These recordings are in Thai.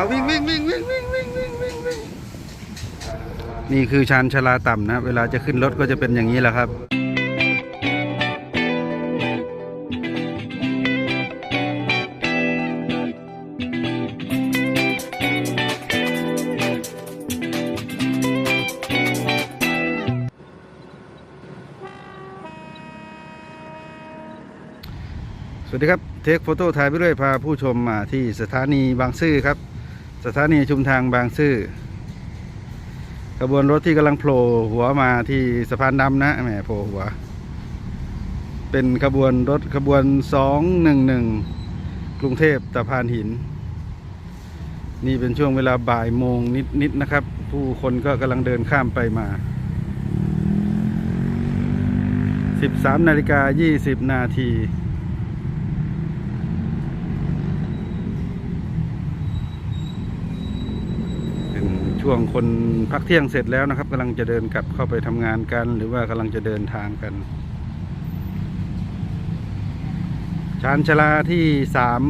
เอาวิ่งวิ่งวิ่งวิ่งวิ่งวิ่งวิ่งวิ่งวิ่งนี่คือชานชลาต่ำนะ เวลาจะขึ้นรถก็จะเป็นอย่างนี้แหละครับสวัสดีครับ เทคโฟโต้ถ่ายไปเรื่อยพาผู้ชมมาที่สถานีบางซื่อครับ สถานีชุมทางบางซื่อขบวนรถที่กำลังโผล่หัวมาที่สะพานดำนะแหมโผล่หัว เป็นขบวนรถขบวน 211 กรุงเทพตะพานหิน นี่เป็นช่วงเวลาบ่ายโมงนิดๆนะครับ ผู้คนก็กำลังเดินข้ามไปมา 13นาฬิกา20 นาที เป็น ช่วงคนพักเที่ยงเสร็จแล้วนะครับกำลังจะเดินกลับเข้าไปทำงานกัน หรือว่ากำลังจะเดินทางกันชานชาลาที่สาม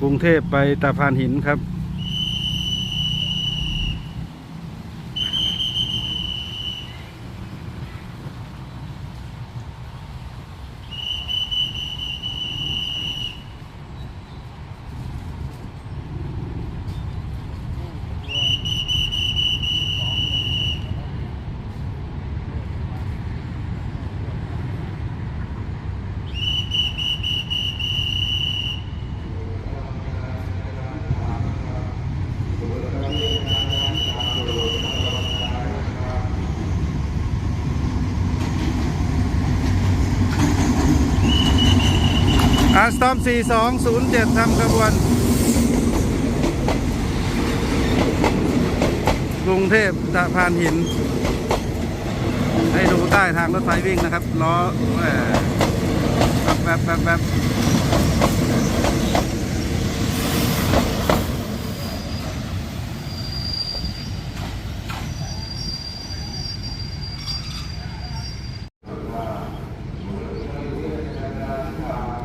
กรุงเทพไปตาพานหินครับ อาสตอม 4207ทำขบวน กรุงเทพตะพานหิน ให้ดูใต้ทางรถไฟวิ่งนะครับ ล้อแบบแบบแบบ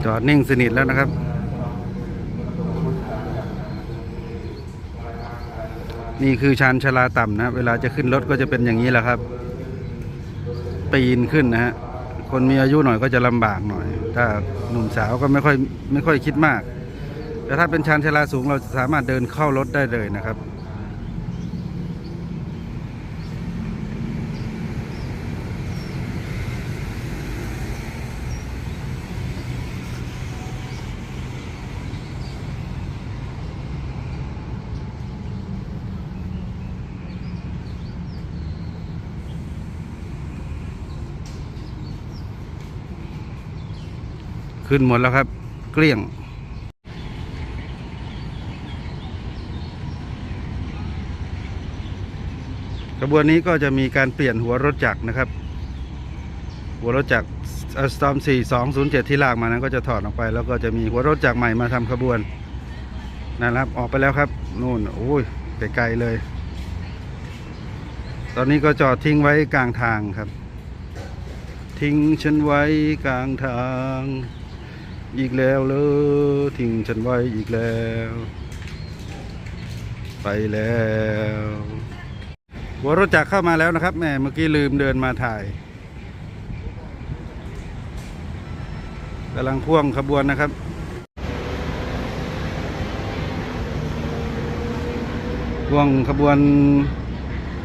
จอดนิ่งสนิทแล้วนะครับ นี่คือชานชลาต่ำนะ เวลาจะขึ้นรถก็จะเป็นอย่างนี้แหละครับปีนขึ้นนะฮะคนมีอายุหน่อยก็จะลำบากหน่อย ถ้าหนุ่มสาวก็ไม่ค่อยไม่ค่อยคิดมาก แต่ถ้าเป็นชานชลาสูงเราสามารถเดินเข้ารถได้เลยนะครับ ขึ้นหมดแล้วครับ เกลี้ยง กระบวนนี้ก็จะมีการเปลี่ยนหัวรถจักรนะครับ หัวรถจักรสตอม4207 ที่ลากมานั้นก็จะถอดออกไป แล้วก็จะมีหัวรถจักรใหม่มาทำขบวนนะครับ ออกไปแล้วครับนู่นโอ้ยไกลๆเลย ตอนนี้ก็จอดทิ้งไว้กลางทางครับ ทิ้งฉันไว้กลางทาง อีกแล้วเลยทิ้งฉันไว้อีกแล้ว ไปแล้วหัวรถจักรเข้ามาแล้วนะครับแม่เมื่อกี้ลืมเดินมาถ่ายกำลังพ่วงขบวนนะครับพ่วงขบวน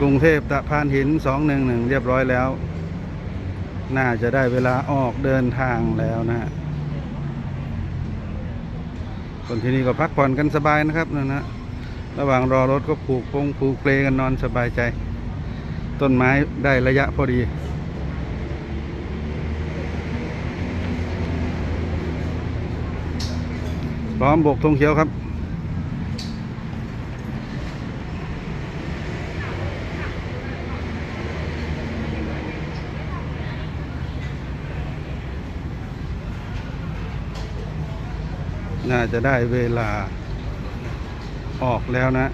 กรุงเทพตะพานหิน 211 เรียบร้อยแล้ว น่าจะได้เวลาออกเดินทางแล้วนะฮะ คนที่นี่ก็พักผ่อนกันสบายนะครับนั่นนะระหว่างรอรถก็ผูกพงผูกเปลกันนอนสบายใจ ต้นไม้ได้ระยะพอดีพร้อมบกธงเขียวครับ น่าจะได้เวลาออกแล้วนะ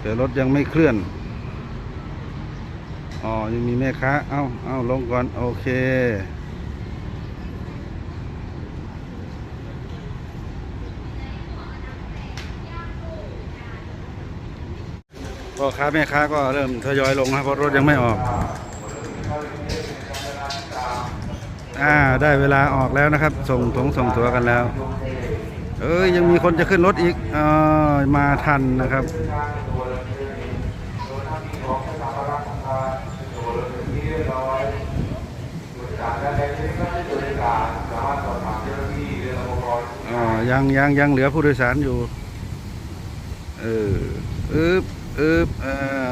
แต่รถยังไม่เคลื่อน อ๋อ ยังมีแม่ค้า เอา้า เอ้า ลงก่อน โอเค พ่อค้าแม่ค้าก็เริ่มทยอยลงนะเพราะรถยังไม่ออก อ่าได้เวลาออกแล้วนะครับ ส่งถงส่งตัวกันแล้ว เอ้ยยังมีคนจะขึ้นรถอีกออมาทันนะครับอ๋อยังยังยังเหลือผู้โดยสารอยู่ เอออึบอึบเอ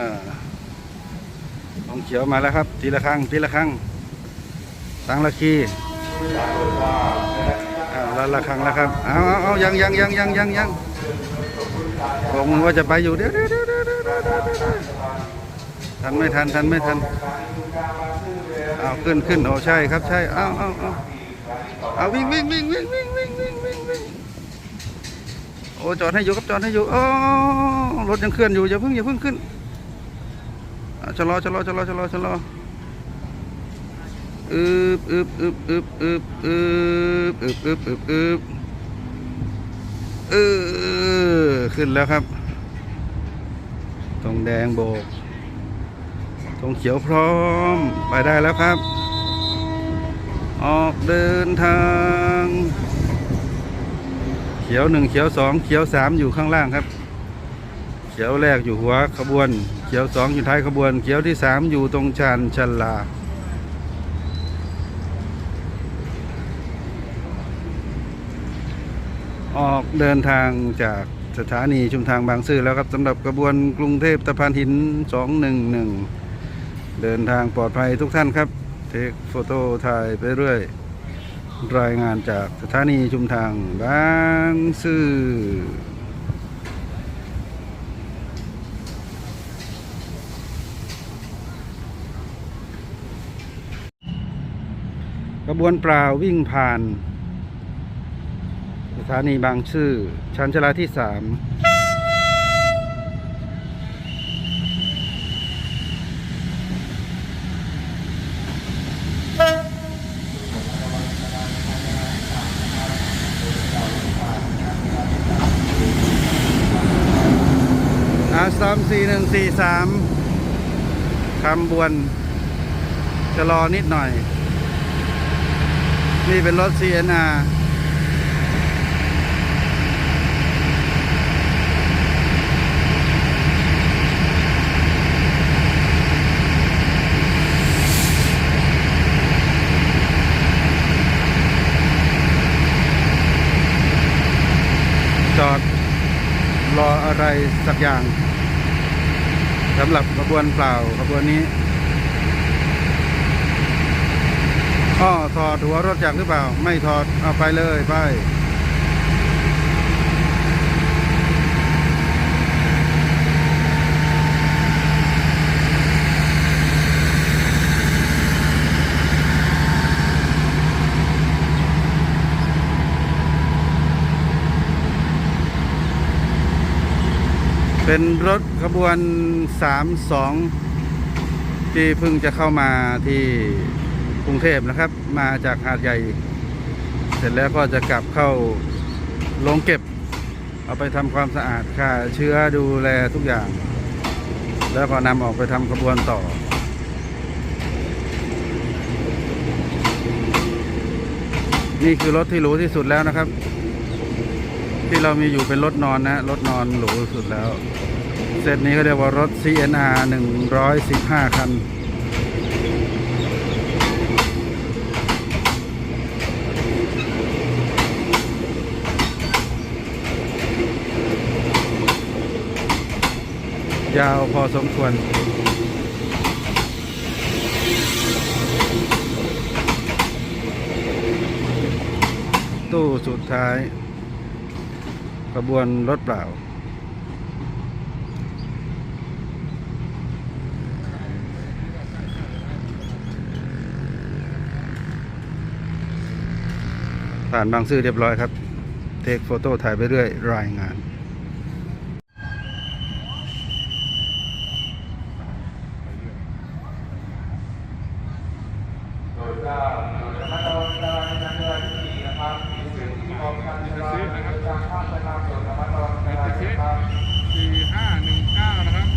อของเขียวมาแล้วครับ ทีละครั้งทีละครั้ง ตั้งละคีละละครั้งล้วครับ เอาเอาเอายังยังยังยังยังยังผมว่าจะไปอยู่เดี๋ยวเดี๋ยวเดี๋ยวทันไม่ทันทันไม่ทันเอาขึ้นขึ้นโอ้ใช่ครับใช่เอาเอาเอาเอาวิ่งวิ่งวิ่งวิ่งวิ่งวิ่งวิ่งวิ่งวิ่งโอ้จอดให้อยู่ครับจอดให้อยู่อ๋อรถยังเคลื่อนอยู่อย่าเพิ่งอย่าเพิ่งขึ้นชะลอชะลอชะลอชะลอชะลอ อึบอึบอึบอึบอึบอึบอึบอึบอึบอึบเออขึ้นแล้วครับตรงแดงโบกตรงเขียวพร้อมไปได้แล้วครับ ออกเดินทาง เขียวหนึ่งเขียวสองเขียวสามอยู่ข้างล่างครับ เขียวแรกอยู่หัวขบวน เขียวสองอยู่ท้ายขบวน เขียวที่สามอยู่ตรงชานชลา ออกเดินทางจากสถานีชุมทางบางซื่อแล้วครับสำหรับกระบวนกรุงเทพตะพานหิน 211 เดินทางปลอดภัยทุกท่านครับ เทคโฟโต้ถ่ายไปเรื่อย รายงานจากสถานีชุมทางบางซื่อขบวนเปล่าวิ่งผ่าน สถานีบางซื่อชั้นชลาที่สามอาสามสี่หนึ่งสี่สามคำบวนจะรอนิดหน่อย นี่เป็นรถ CNR จอดรออะไร สักอย่างสำหรับขบวนเปล่าขบวนนี้อ้อถอดหัวรถจักรหรือเปล่า ไม่ถอดเอาไปเลยไป เป็นรถขบวน 32 ที่เพิ่งจะเข้ามาที่กรุงเทพนะครับ มาจากหาดใหญ่ เสร็จแล้วก็จะกลับเข้าโรงเก็บ เอาไปทำความสะอาดฆ่าเชื้อดูแลทุกอย่าง แล้วก็นำออกไปทำขบวนต่อนี่คือรถที่หรูที่สุดแล้วนะครับ ที่เรามีอยู่เป็นรถนอนนะ รถนอนหรูสุดแล้ว เซตนี้ก็เรียกว่ารถ CNR 115 คัน ยาวพอสมควรตู้สุดท้าย ขบวนรถเปล่า ผ่านบางซื่อเรียบร้อยครับ เทคโฟโต้ถ่ายไปเรื่อยรายงาน สี่ห้าหนึ่งเก้านะครับ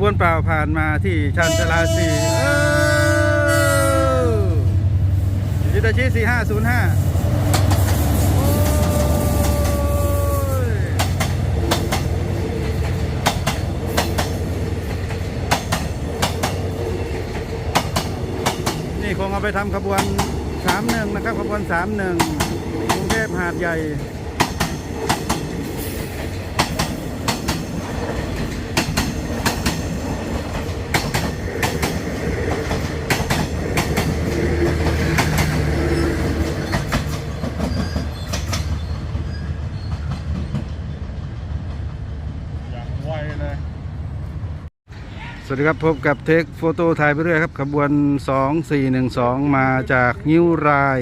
บวน เปล่าผ่านมาที่ชานชลาสี่ยูตาชิสี่ห้าศูนย์ห้านี่คงเอาไปทำขบวนสามหนึ่งนะครับขบวนสามหนึ่งกรุงเทพหาดใหญ่ อย่างไวเลย ส วัสดีครับ พบกับเทคโฟโต้ถ่ายไปเรื่อยครับ ขบวน 2412 มาจากงิ้วราย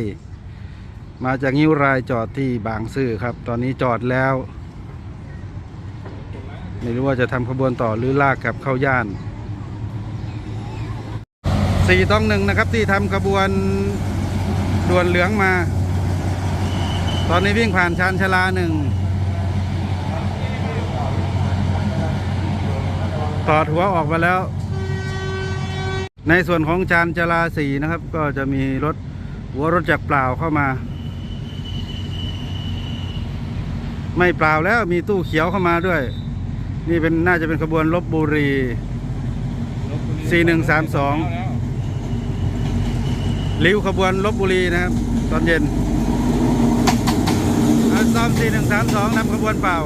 มาจากงิ้วรายจอดที่บางซื่อครับ ตอนนี้จอดแล้ว ไม่รู้ว่าจะทำขบวนต่อหรือลากกลับเข้าย่านสี่ต้องหนึ่งนะครับที่ทำขบวนด่วนเหลืองมา ตอนนี้วิ่งผ่านชานชาลาหนึ่ง ถอดหัวออกมาแล้ว ในส่วนของจานจราสีนะครับ ก็จะมีรถหัวรถจักรเปล่าเข้ามา ไม่เปล่าแล้วมีตู้เขียวเข้ามาด้วย นี่เป็นน่าจะเป็นขบวนลบบุรี 4132ริ้วขบวนลบบุรีนะครับ ตอนเย็นอันซ้อม4132นำขบวนเปล่า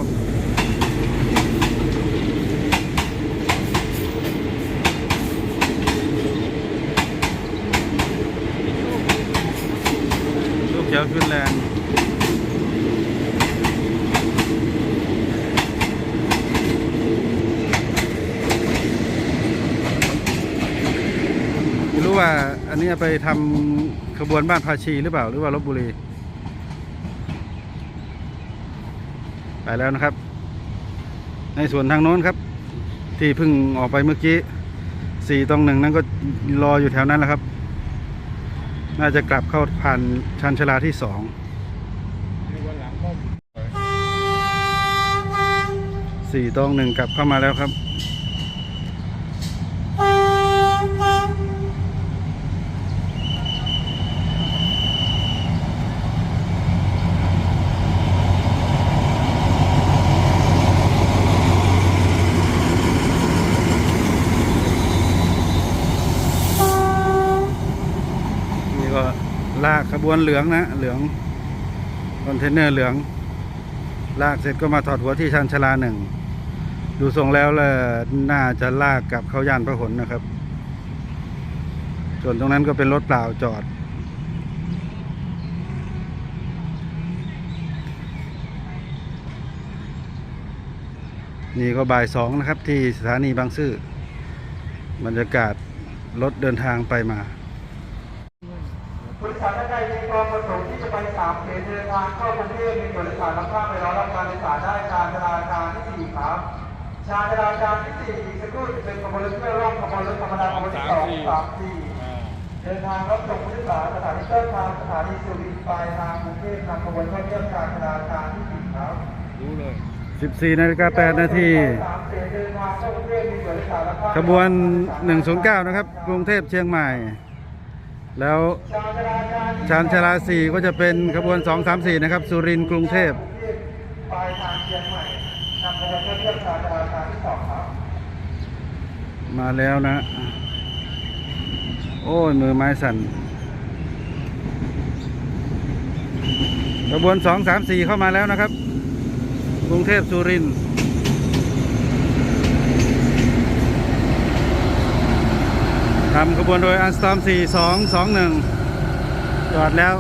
กเขียวขึ้นแรงไม่รู้ว่าอันนี้ไปทำขบวนบ้านภาชีหรือเปล่าหรือว่าลบบุรี ไปแล้วนะครับ ในส่วนทางโน้นครับ ที่เพิ่งออกไปเมื่อกี้สี่ตรงหนึ่งนั้นก็รออยู่แถวนั้นแหละครับ น่าจะกลับเข้าผ่านชันชลาที่สองสี่ตองหนึ่งกลับเข้ามาแล้วครับ นี่ก็ลากข บวนเหลืองนะ เหลืองคอนเทนเนอร์เหลือง ลากเสร็จก็มาถอดหัวที่ชันชาลาหนึ่ง ดูทรงแล้วละน่าจะลากกลับเข้าย่านพระหลนะครับ ส่วนตรงนั้นก็เป็นรถเปล่าจอด นี่ก็บ่ายสองนะครับที่สถานีบางซื่อบรรยากาศรถเดินทางไปมา ษัทใดมีความประสงค์ที่จะไปสามเขตเดินทางเข้ากรุงเทพมีบริษัทรับข้ามไปรอรับการโดยสารได้ชานชาลาการที่สี่ครับ ชานชาลาการที่สี่อีกสักครู่จะเป็นขบวนรถเพื่อร่วมขบวนรถธรรมดาขบวนที่สองสามสี่เดินทางรับส่งผู้โดยสารสถานีต้นทางสถานีสุรินทร์ปลายทางกรุงเทพนำขบวนเข้าเที่ยวชานชาลาการที่สี่ครับรู้เลย14นาฬิกา8นาทีสามเขตเดินทางเข้ากรุงเทพมีบริษัทรับข้ามขบวน 109 นะครับ กรุงเทพเชียงใหม่ แล้วชานชาลาร์สี่ก็จะเป็นขบวน 234 นะครับ สุรินทร์กรุงเทพปลายทางเชียงใหม่นำขบวนเข้าเที่ยวชานชาลาการที่สองครับ มาแล้วนะ โอ้ย มือไม้สั่นขบวน 234 เข้ามาแล้วนะครับ กรุงเทพสุรินทร์ ทำขบวนโดยอันสตอม4221จอดแล้ว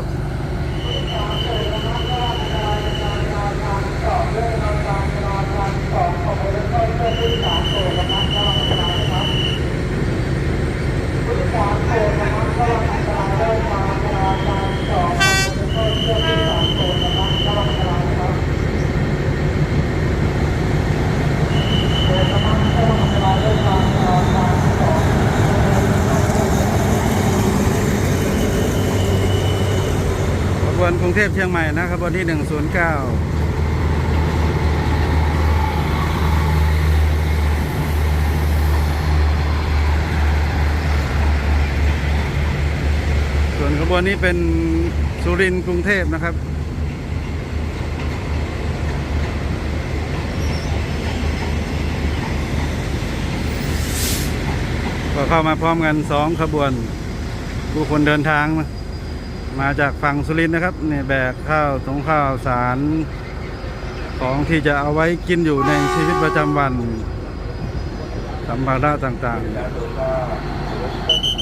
กรุงเทพเชียงใหม่นะครับวันที่ 109ส่วนขบวนนี้เป็นสุรินทร์กรุงเทพนะครับ ก็เข้ามาพร้อมกันสองขบวนผู้คนเดินทางนะ มาจากฝั่งสุรินทร์นะครับเนี่ยแบกข้าวสงข้าวสารของที่จะเอาไว้กินอยู่ในชีวิตประจำวันสัมภาระต่างๆ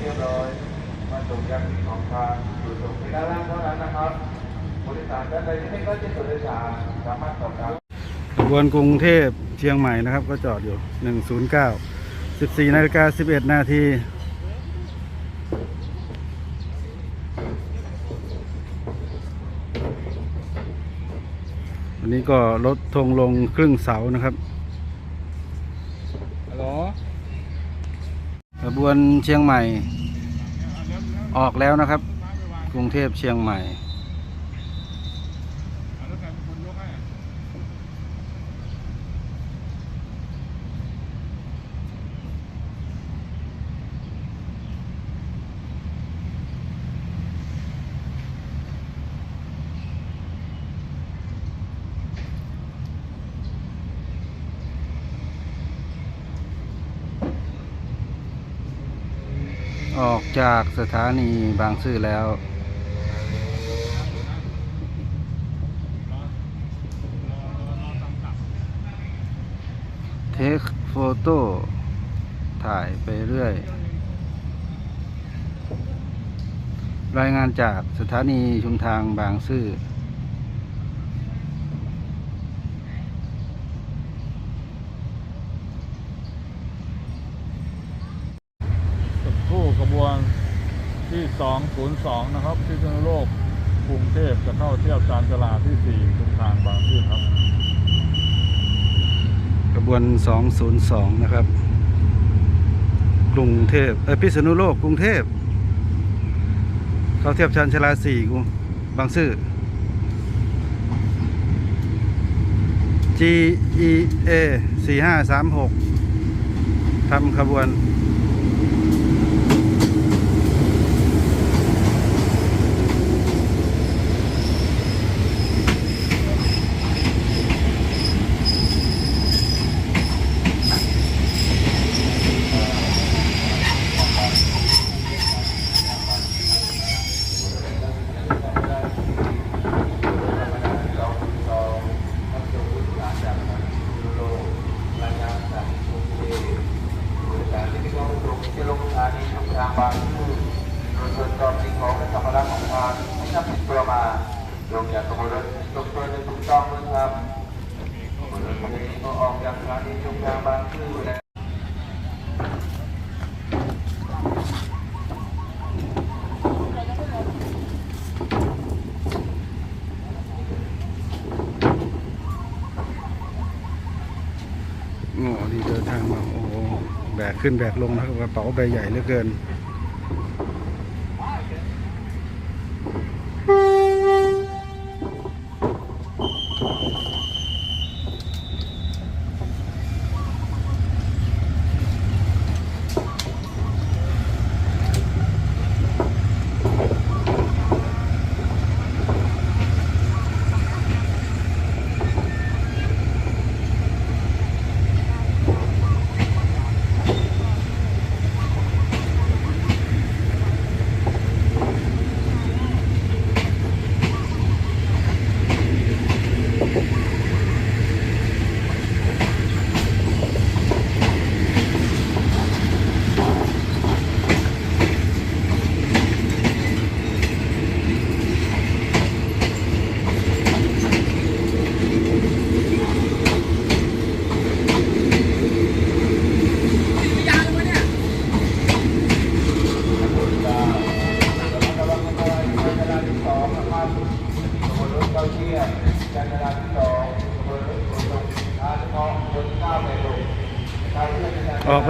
เรียบร้อยมาส่งยังที่ของทางอยู่ตรงที่ด้านล่างเท่านั้นนะครับผู้โดยสารท่านใดที่ไม่เข้าใจผู้โดยสารสามารถสอบถาม ขบ วนกรุงเทพเชียงใหม่นะครับ ก็จอดอยู่ 109 14นาฬิกา11 นาทีวันนี้ก็ลดธงลงครึ่งเสานะครับฮัลโหลขบวนเชียงใหม่ ออกแล้วนะครับ กรุงเทพเชียงใหม่ แล้วใครเป็นคนยกให้ ออก จากสถานีบางซื่อแล้ว เทคโฟโต้ถ่ายไปเรื่อย รายงานจากสถานีชุมทางบางซื่อ 202 นะครับพิษณุโลกกรุงเทพจะเข้าเทียบชานกลาที่ 4 ตรงทางบางซื่อครับ กระบวน 202 นะครับ กรุงเทพเอพิษณุโลกกรุงเทพ เข้าเทียบชานชลา4กรุบางซื่อ GEA 4536ทำขบวน ขึ้นแบกลงนะครับกระเป๋าใบใหญ่เหลือเกิน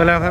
ไปลงการเทียบชานชาลา ออกไปแล้วครับ ส ับ